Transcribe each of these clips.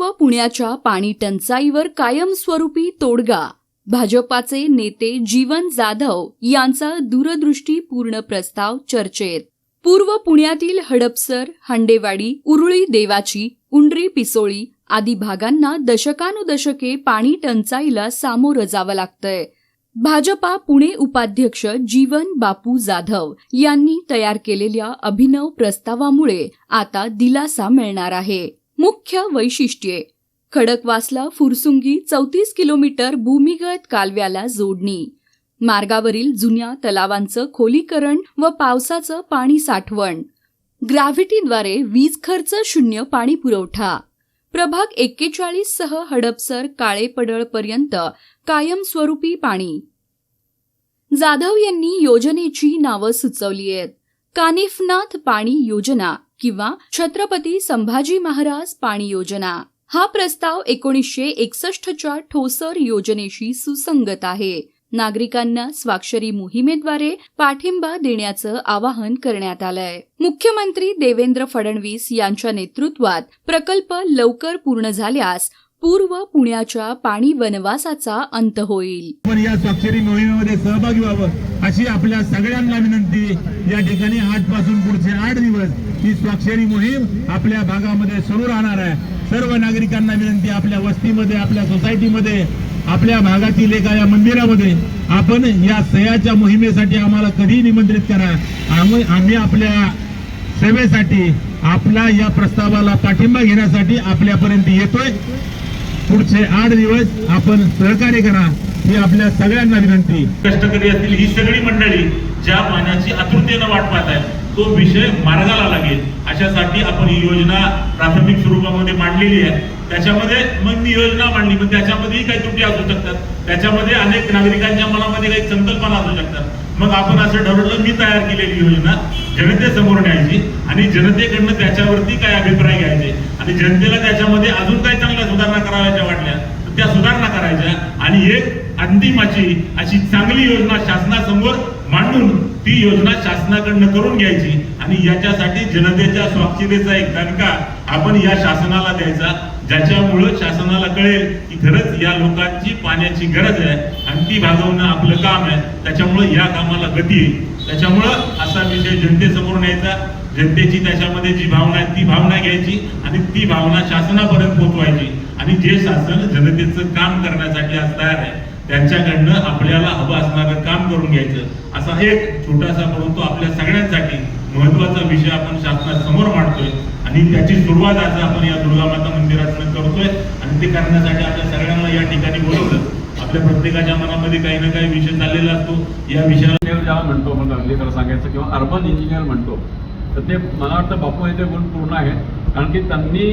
पूर्व पुण्याच्या पाणी टंचाईवर कायमस्वरूपी तोडगा. भाजपाचे नेते जीवन जाधव यांचा दूरदृष्टीपूर्ण प्रस्ताव चर्चेत. पूर्व पुण्यातील हडपसर हांडेवाडी उरुळी देवाची उंडरी पिसोळी आदी भागांना दशकानुदशके पाणी टंचाईला सामोरं जावं लागतंय. भाजपा पुणे उपाध्यक्ष जीवन बापू जाधव यांनी तयार केलेल्या अभिनव प्रस्तावामुळे आता दिलासा मिळणार आहे. मुख्य वैशिष्ट्ये. खडकवासला फुरसुंगी चौतीस किलोमीटर भूमिगत कालव्याला जोडणी. मार्गावरील जुन्या तलावांचं खोलीकरण व पावसाचं पाणी साठवण. ग्रॅव्हिटीद्वारे वीज खर्च शून्य पाणी पुरवठा. प्रभाग एक्केचाळीस सह हडपसर काळेपडळपर्यंत कायमस्वरूपी पाणी. जाधव यांनी योजनेची नावं सुचवली आहेत. कानिफनाथ पाणी योजना. किंवा छत्रपती संभाजी महाराज पाणी योजना. हा प्रस्ताव एकोणीसशे एकसष्टच्या ठोसर योजनेशी सुसंगत आहे. नागरिकांना स्वाक्षरी मोहिमेद्वारे पाठिंबा देण्याचं आवाहन करण्यात आलंय. मुख्यमंत्री देवेंद्र फडणवीस यांच्या नेतृत्वात प्रकल्प लवकर पूर्ण झाल्यास पूर्व पुण्याच्या पाणी वनवासाचा अंत होईल. या स्वाक्षरी मोहिमेमध्ये सहभागी व्हावं अशी आपल्या सगळ्यांना विनंती. या ठिकाणी आजपासून पुढचे आठ दिवस ही स्वाक्षरी मोहीम आपल्या भागामध्ये सुरू राहणार आहे. सर्व नागरिकांना विनंती आपल्या वस्तीमध्ये आपल्या सोसायटीमध्ये आपल्या भागातील एका या मंदिरामध्ये आपण या सह्याच्या मोहिमेसाठी आम्हाला कधी निमंत्रित करा. आम्ही आम्ही आपल्या सेवेसाठी आपला या प्रस्तावाला पाठिंबा घेण्यासाठी आपल्यापर्यंत येतोय. पुढचे आठ दिवस आपण सहकार्य करा ही आपल्या सगळ्यांना विनंती. कष्टकरी असतील ही सगळी मंडळी ज्या पाण्याची आतुरतेनं वाट पाहत आहे तो विषय मार्गाला लागेल. अशासाठी आपण ही योजना प्राथमिक स्वरूपामध्ये मांडलेली आहे. त्याच्यामध्ये मग मी योजना मांडली पण त्याच्यामध्येही काही त्रुटी असू शकतात. त्याच्यामध्ये अनेक नागरिकांच्या मनामध्ये काही संकल्पना असू शकतात. मग आपण असं ठरवलं मी तयार केलेली योजना जनतेसमोर न्यायची आणि जनतेकडनं त्याच्यावरती काय अभिप्राय घ्यायचे. आणि जनतेला त्याच्यामध्ये अजून काही चांगल्या सुधारणा कराव्याच्या वाटल्या तर त्या सुधारणा करायच्या आणि अंतिमाची अशी चांगली योजना शासनासमोर मांडून ती योजना शासनाकडनं करून घ्यायची आणि याच्यासाठी जनतेच्या स्वाक्षरीचा एक दणका आपण या शासनाला द्यायचा. ज्याच्यामुळं शासनाला कळेल की खरंच या लोकांची पाण्याची गरज आहे. आणि ती भागवणं आपलं काम आहे. त्याच्यामुळं या कामाला गती येईल त्याच्यामुळं असा विषय जनतेसमोर न्यायचा. जनतेची त्याच्यामध्ये जी भावना आहे ती भावना घ्यायची आणि ती भावना शासनापर्यंत पोहोचवायची. आणि जे शासन जनतेचं काम करण्यासाठी आज तयार आहे त्यांच्याकडनं आपल्याला हवं असणारं काम करून घ्यायचं. असा एक छोटासा परंतु आपल्या सगळ्यांसाठी महत्त्वाचा विषय आपण शासनासमोर मांडतोय. आणि त्याची सुरुवात आज आपण या दुर्गा माता मंदिरातून करतोय. आणि ते करण्यासाठी आपल्या सगळ्यांना या ठिकाणी बोलवलं. आपल्या प्रत्येकाच्या मनामध्ये काही ना काही विषय चाललेला असतो. या विषयाला ज्याला म्हणतो आपण अगदी सांगायचं किंवा अर्बन इंजिनियर म्हणतो. तर ते मला वाटतं बापू येथे गुण पूर्ण आहेत. कारण की त्यांनी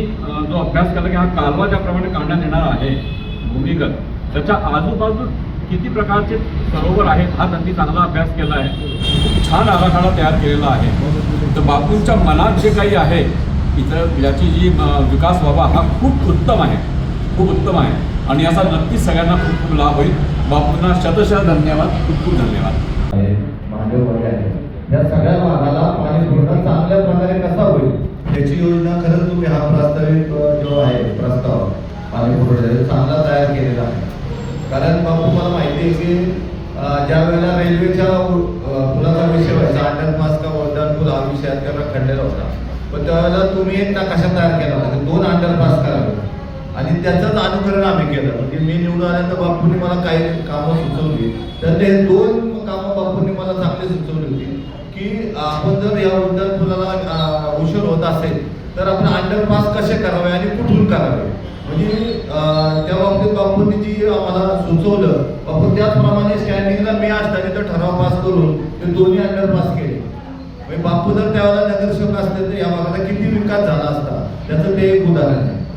जो अभ्यास केला की हा कालवा ज्याप्रमाणे काढण्यात येणार आहे भूमिगत त्याच्या आजूबाजू किती प्रकारचे सरोवर आहेत हा त्यांनी चांगला अभ्यास केला आहे. खूप छान आराखडा तयार केलेला आहे. तर बापूंच्या मनात जे काही आहे इथं याची जी विकास व्हावा हा खूप उत्तम आहे. खूप उत्तम आहे. आणि याचा नक्कीच सगळ्यांना खूप खूप लाभ होईल. बापूंना शतशः धन्यवाद. खूप खूप धन्यवाद. या सगळ्या भागाला पाणी पुरवठा चांगल्या प्रकारे कसा होईल? त्याची योजना खरंच तुम्ही हा प्रास्ताविक जो आहे प्रस्ताव पाणी पुरवठा चांगला तयार केलेला आहे. कारण बापू मला माहिती आहे की ज्या वेळेला रेल्वेच्या पुलाचा विषय व्हायचा अंडरपास मास्का वरदान पूल हा विषय त्याला होता. पण त्यावेळेला तुम्ही एक नकाशा तयार केला होता? दोन दोन अंडरपास करावे. आणि त्याचंच अनुकरण आम्ही केलं. म्हणजे मी निवडून आल्यानंतर बापूंनी मला काही कामं सुचवली. तर ते दोन कामं बापूंनी मला चांगली सुचवली होती की आपण जर या उड्डाण पुलाला उशीर होत असेल तर आपण अंडरपास कसे करावे आणि कुठून करावे? म्हणजे त्या बाबतीत बापूंनी जी आम्हाला सुचवलं बापू त्याचप्रमाणे स्टँडिंगला मी असताना तर ठराव पास करून ते दोन्ही अंडरपास केले. म्हणजे बापू जर त्यावेळेला नगरसेवक असते तर या भागाला किती विकास झाला असता? त्याचं ते एक उदाहरण आहे.